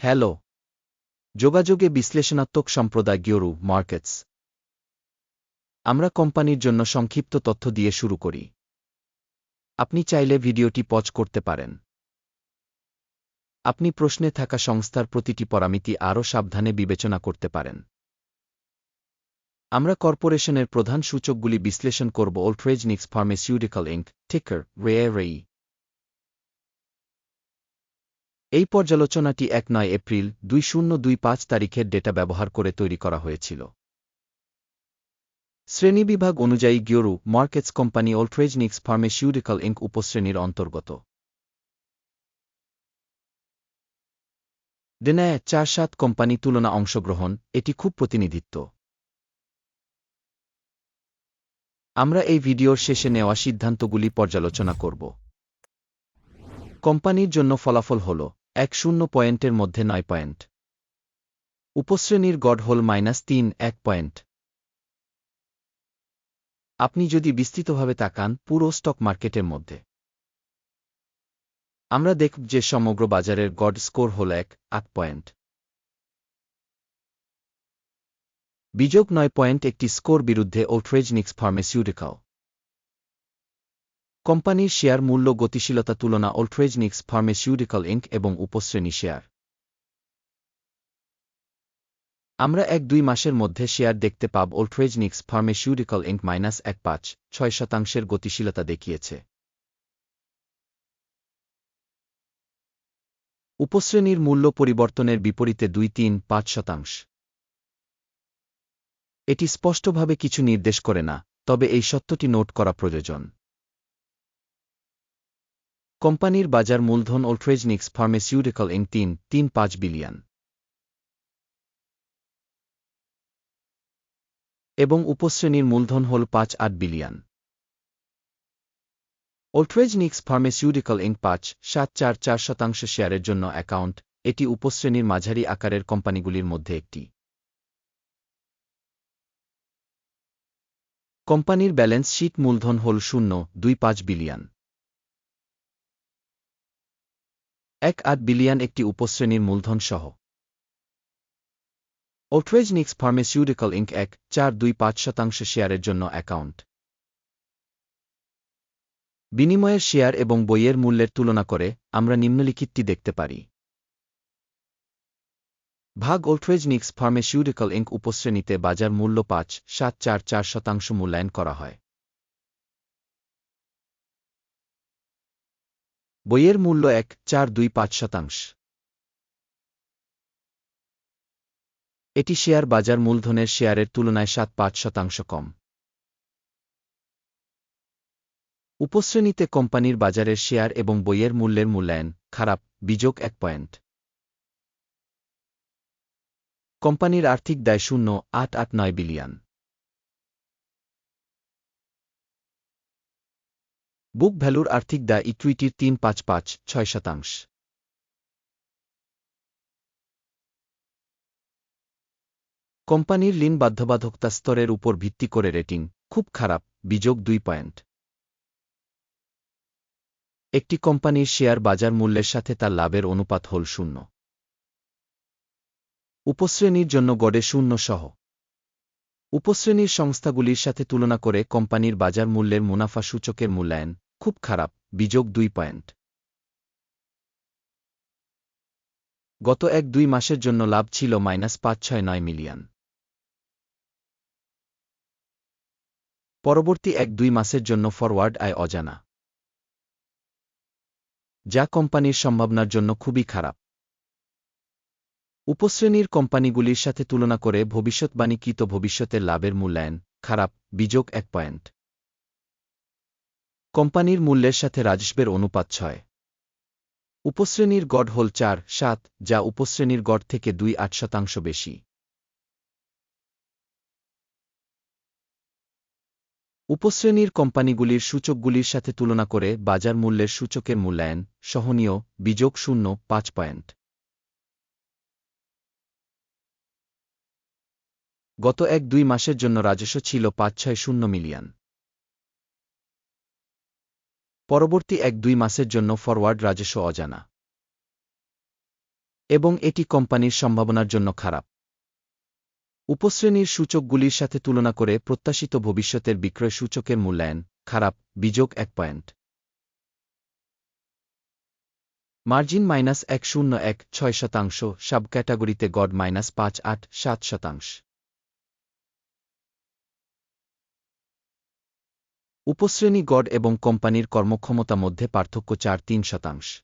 Hello. যোগাযোগে বিশ্লেষণাত্মক সম্প্রদায় গিওরু মার্কেটস। আমরা কোম্পানির জন্য সংক্ষিপ্ত তথ্য দিয়ে শুরু করি। আপনি চাইলে ভিডিওটি পজ করতে পারেন। আপনি প্রশ্নে থাকা সংস্থার প্রতিটি পরামিতি আরও সাবধানে বিবেচনা করতে পারেন। আমরা কর্পোরেশনের প্রধান সূচকগুলি বিশ্লেষণ করব ওল্ট্রেজনিক্স ফার্মাসিউটিক্যাল ইঙ্ক টিকার রে রেই এই পর্যালোচনাটি এক নয় এপ্রিল দুই শূন্য দুই পাঁচ তারিখের ডেটা ব্যবহার করে তৈরি করা হয়েছিল। শ্রেণীবিভাগ অনুযায়ী গিওরু মার্কেটস কোম্পানি ওল্ট্রেজনিক্স ফার্মাসিউটিক্যাল ইঙ্ক উপশ্রেণীর অন্তর্গত। ডেনায় চার সাত কোম্পানি তুলনা অংশগ্রহণ, এটি খুব প্রতিনিধিত্ব। আমরা এই ভিডিওর শেষে নেওয়া সিদ্ধান্তগুলি পর্যালোচনা করব। কোম্পানির জন্য ফলাফল হল এক শূন্য পয়েন্টের মধ্যে নয় পয়েন্ট। উপশ্রেণীর গড় হল মাইনাস তিন, এক পয়েন্ট। আপনি যদি বিস্তৃতভাবে তাকান পুরো স্টক মার্কেটের মধ্যে। আমরা দেখব যে সমগ্র বাজারের গড স্কোর হল এক, আট পয়েন্ট। বিযোগ নয় পয়েন্ট একটি স্কোর বিরুদ্ধে ওল্ট্রেজনিক্স ফার্মাসিউটিক্যাল। কোম্পানির শেয়ার মূল্য গতিশীলতা তুলনা ওল্ট্রেজনিক্স ফার্মাসিউটিক্যাল ইঙ্ক এবং উপশ্রেণী শেয়ার। আমরা এক দুই মাসের মধ্যে শেয়ার দেখতে পাব ওল্ট্রেজনিক্স ফার্মাসিউটিক্যাল ইঙ্ক মাইনাস এক পাঁচ, ছয় শতাংশের গতিশীলতা দেখিয়েছে। উপশ্রেণীর মূল্য পরিবর্তনের বিপরীতে দুই তিন পাঁচ শতাংশ। এটি স্পষ্টভাবে কিছু নির্দেশ করে না, তবে এই সত্যটি নোট করা প্রয়োজন। কোম্পানির বাজার মূলধন ওল্ট্রেজনিক্স ফার্মাসিউটিক্যাল ইন তিন তিন পাঁচ বিলিয়ন। এবং উপশ্রেণীর মূলধন হল পাঁচ আট বিলিয়ন। ওল্ট্রেজনিক্স ফার্মাসিউটিক্যাল ইন পাঁচ, সাত চার চার শতাংশ শেয়ারের জন্য অ্যাকাউন্ট, এটি উপশ্রেণীর মাঝারি আকারের কোম্পানিগুলির মধ্যে একটি। কোম্পানির ব্যালেন্স শিট মূলধন হল শূন্য, দুই পাঁচ বিলিয়ন। এক আট বিলিয়ন একটি উপশ্রেণীর মূলধন সহ ওট্রেজনিক্স ফার্মাসিউটিক্যাল ইঙ্ক এক, চার দুই পাঁচ শতাংশ শেয়ারের জন্য অ্যাকাউন্ট। বিনিময়ের শেয়ার এবং বইয়ের মূল্যের তুলনা করে আমরা নিম্নলিখিতটি দেখতে পারি। ভাগ ওল্ট্রেজনিক্স ফার্মাসিউটিক্যাল ইঙ্ক উপশ্রেণীতে বাজার মূল্য পাঁচ, সাত চার চার শতাংশ মূল্যায়ন করা হয়। বইয়ের মূল্য এক, চার, দুই, পাঁচ শতাংশ। এটি শেয়ার বাজার মূলধনের শেয়ারের তুলনায় সাত, পাঁচ শতাংশ কম। উপশ্রেণীতে কোম্পানির বাজারের শেয়ার এবং বইয়ের মূল্যের মূল্যায়ন, খারাপ, বিযোগ এক পয়েন্ট। কোম্পানির আর্থিক দায় শূন্য, আট আট, নয় বিলিয়ন। বুক ভ্যালুর আর্থিক দায় ইকুইটির তিন পাঁচ পাঁচ ছয় শতাংশ। কোম্পানির লিন বাধ্যবাধকতা স্তরের উপর ভিত্তি করে রেটিং খুব খারাপ, বিযোগ দুই পয়েন্ট। একটি কোম্পানির শেয়ার বাজার মূল্যের সাথে তার লাভের অনুপাত হল শূন্য। উপশ্রেণীর জন্য গড়ে শূন্য সহ। উপশ্রেণীর সংস্থাগুলির সাথে তুলনা করে কোম্পানির বাজার মূল্যের মুনাফা সূচকের মূল্যায়ন খুব খারাপ, বিযোগ দুই পয়েন্ট। গত এক দুই মাসের জন্য লাভ ছিল মাইনাস পাঁচ ছয় নয় মিলিয়ন। পরবর্তী এক দুই মাসের জন্য ফরওয়ার্ড আয় অজানা। যা কোম্পানির সম্ভাবনার জন্য খুবই খারাপ। উপশ্রেণীর কোম্পানিগুলির সাথে তুলনা করে ভবিষ্যৎবাণীকৃত ভবিষ্যতের লাভের মূল্যায়ন, খারাপ, বিযোগ এক পয়েন্ট। কোম্পানির মূল্যের সাথে রাজস্বের অনুপাত ছয়। উপশ্রেণীর গড় হল চার, সাত, যা উপশ্রেণীর গড় থেকে দুই আট শতাংশ বেশি। উপশ্রেণীর কোম্পানিগুলির সূচকগুলির সাথে তুলনা করে বাজার মূল্যের সূচকের মূল্যায়ন, সহনীয়, বিযোগ শূন্য, পাঁচ পয়েন্ট। গত এক দুই মাসের জন্য রাজস্ব ছিল পাঁচ ছয় শূন্য মিলিয়ন। পরবর্তী এক দুই মাসের জন্য ফরওয়ার্ড রাজস্ব অজানা। এবং এটি কোম্পানির সম্ভাবনার জন্য খারাপ। উপশ্রেণীর সূচকগুলির সাথে তুলনা করে প্রত্যাশিত ভবিষ্যতের বিক্রয় সূচকের মূল্যায়ন খারাপ বিযোগ এক পয়েন্ট। মার্জিন মাইনাস এক শূন্য এক ছয় শতাংশ সাব ক্যাটাগরিতে গড মাইনাস পাঁচ আট সাত শতাংশ। উপশ্রেণী গড এবং কোম্পানির কর্মক্ষমতা মধ্যে পার্থক্য চার তিন শতাংশ।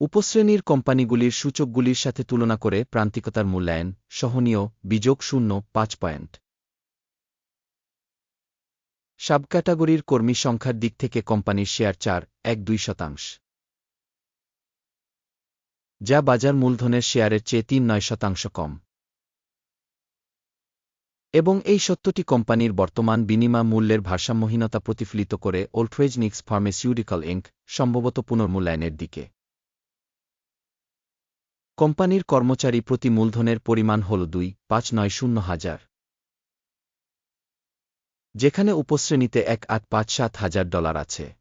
উপশ্রেণীর কোম্পানিগুলির সূচকগুলির সাথে তুলনা করে প্রান্তিকতার মূল্যায়ন, সহনীয়, বিযোগ শূন্য, পাঁচ পয়েন্ট। সাব ক্যাটাগরির কর্মী সংখ্যার দিক থেকে কোম্পানির শেয়ার চার, এক দুই শতাংশ। যা বাজার মূলধনের শেয়ারের চেয়ে তিন নয় শতাংশ কম। এবং এই সত্যটি কোম্পানির বর্তমান বিনিময় মূল্যের ভারসাম্যহীনতা প্রতিফলিত করে ওল্ট্রেজনিক্স ফার্মেসিউটিক্যাল ইঙ্ক সম্ভবত পুনর্মূল্যায়নের দিকে। কোম্পানির কর্মচারী প্রতি মূলধনের পরিমাণ হল দুই, পাঁচ, নয়, শূন্য হাজার। যেখানে উপশ্রেণীতে এক, আট, পাঁচ, সাত হাজার ডলার আছে।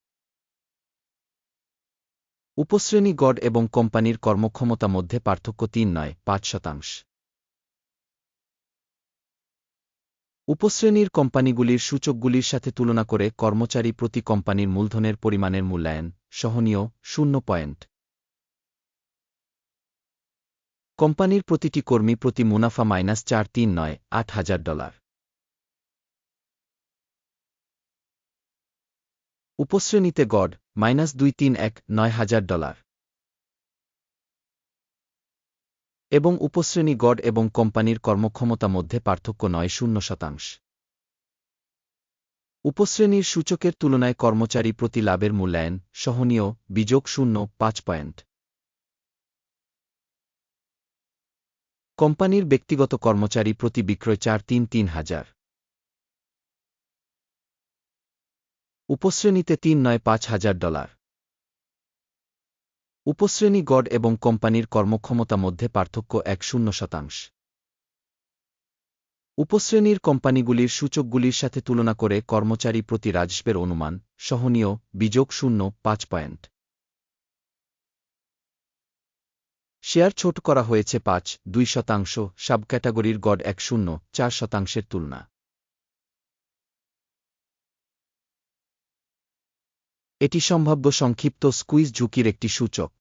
উপশ্রেণী গড এবং কোম্পানির কর্মক্ষমতা মধ্যে পার্থক্য তিন, নয়, পাঁচ শতাংশ। উপশ্রেণীর কোম্পানিগুলির সূচকগুলির সাথে তুলনা করে কর্মচারী প্রতি কোম্পানির মূলধনের পরিমাণের মূল্যায়ন সহনীয় শূন্য পয়েন্ট। কোম্পানির প্রতিটি কর্মী প্রতি মুনাফা মাইনাস চার তিন নয়, আট হাজার ডলার। উপশ্রেণীতে গড মাইনাস দুই তিন এক, নয় হাজার ডলার। এবং উপশ্রেণী গড এবং কোম্পানির কর্মক্ষমতা মধ্যে পার্থক্য নয় শূন্য শতাংশ। উপশ্রেণীর সূচকের তুলনায় কর্মচারী প্রতি লাভের মূল্যায়ন সহনীয়, বিযোগ শূন্য, পাঁচ পয়েন্ট। কোম্পানির ব্যক্তিগত কর্মচারী প্রতি বিক্রয় চার তিন তিন হাজার। উপশ্রেণীতে তিন নয় পাঁচ হাজার ডলার। উপশ্রেণী গড এবং কোম্পানির কর্মক্ষমতা মধ্যে পার্থক্য এক শূন্য শতাংশ। উপশ্রেণীর কোম্পানিগুলির সূচকগুলির সাথে তুলনা করে কর্মচারী প্রতি রাজস্বের অনুমান, সহনীয়, বিযোগ শূন্য, পাঁচ পয়েন্ট। শেয়ার ছোট করা হয়েছে পাঁচ, দুই শতাংশ সাব ক্যাটাগরির গড এক শূন্য, চার শতাংশের তুলনা। এটি সম্ভাব্য সংক্ষিপ্ত স্কুইজ ঝুঁকির একটি সূচক।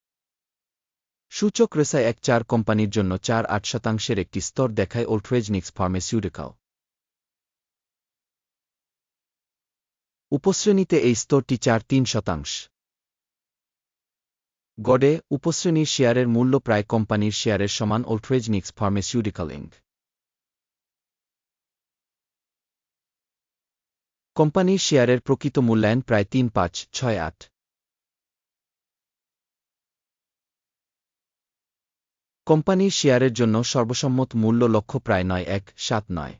সূচক রেসায় এক চার কোম্পানির জন্য চার আট শতাংশের একটি স্তর দেখায় ওল্ট্রেজনিক্স ফার্মেসিউটিক্যাল। উপশ্রেণীতে এই স্তরটি চার তিন শতাংশ। গডে, উপশ্রেণীর শেয়ারের মূল্য প্রায় কোম্পানির শেয়ারের সমান ওল্ট্রেজনিক্স ফার্মেসিউটিক্যাল ইঙ্ক কোম্পানির শেয়ারের প্রকৃত মূল্যায়ন প্রায় তিন পাঁচ, ছয় আট। কোম্পানির শেয়ারের জন্য সর্বসম্মত মূল্য লক্ষ্য প্রায় নয়, এক, সাত নয়।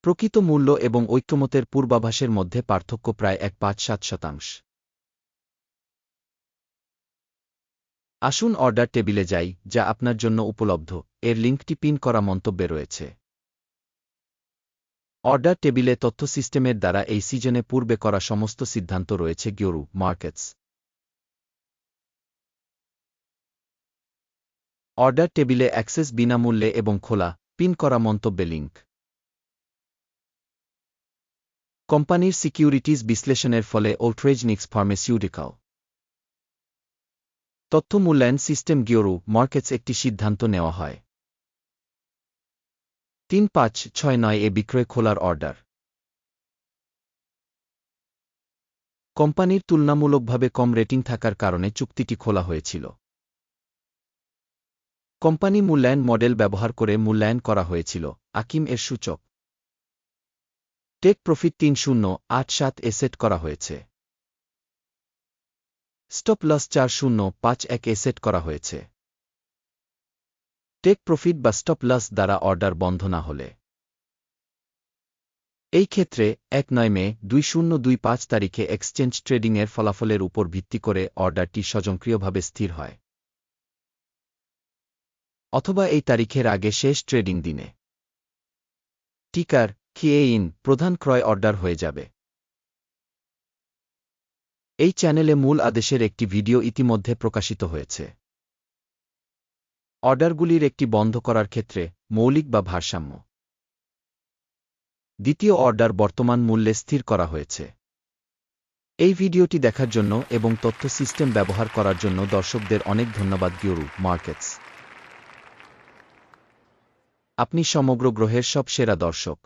প্রকৃত মূল্য এবং ঐক্যমতের পূর্বাভাসের মধ্যে পার্থক্য প্রায় এক, পাঁচ, সাত শতাংশ। আসুন অর্ডার টেবিলে যাই, যা আপনার জন্য উপলব্ধ। এর লিঙ্কটি পিন করা মন্তব্যে রয়েছে। অর্ডার টেবিলে তথ্য সিস্টেমের দ্বারা এই সিজনে পূর্বে করা সমস্ত সিদ্ধান্ত রয়েছে গিওরু মার্কেটস। অর্ডার টেবিলে অ্যাক্সেস বিনামূল্যে এবং খোলা, পিন করা মন্তব্যে লিঙ্ক কোম্পানির সিকিউরিটিজ বিশ্লেষণের ফলে ওল্ট্রেজনিক্স ফার্মেসিউটিক্যাল তথ্য মূল্যায়ন সিস্টেম গিওরু মার্কেটস একটি সিদ্ধান্ত নেওয়া হয়। তিন পাঁচ ছয় নয় এ বিক্রয় খোলার অর্ডার। কোম্পানির তুলনামূলকভাবে কম রেটিং থাকার কারণে চুক্তিটি খোলা হয়েছিল। কোম্পানি মূল্যায়ন মডেল ব্যবহার করে মূল্যায়ন করা হয়েছিল, আকিম এর সূচক। টেক প্রফিট তিন শূন্য আট সাত এ সেট করা হয়েছে। স্টপ লস চার শূন্য পাঁচ এক এ সেট করা হয়েছে। টেক প্রফিট বা স্টপ লস দ্বারা অর্ডার বন্ধ না হলে। এই ক্ষেত্রে এক নয় মে দুই শূন্য দুই পাঁচ তারিখে এক্সচেঞ্জ ট্রেডিংয়ের ফলাফলের উপর ভিত্তি করে অর্ডারটি স্বয়ংক্রিয়ভাবে স্থির হয়। অথবা এই তারিখের আগে শেষ ট্রেডিং দিনে। টিকার খিয়ে ইন প্রধান ক্রয় অর্ডার হয়ে যাবে। এই চ্যানেলে মূল আদেশের একটি ভিডিও ইতিমধ্যে প্রকাশিত হয়েছে। অর্ডারগুলির একটি বন্ধ করার ক্ষেত্রে মৌলিক বা ভারসাম্য। দ্বিতীয় অর্ডার বর্তমান মূল্যে স্থির করা হয়েছে। এই ভিডিওটি দেখার জন্য এবং তথ্য সিস্টেম ব্যবহার করার জন্য দর্শকদের অনেক ধন্যবাদ, গিওরু মার্কেটস। আপনি সমগ্র গ্রহের সব সেরা দর্শক।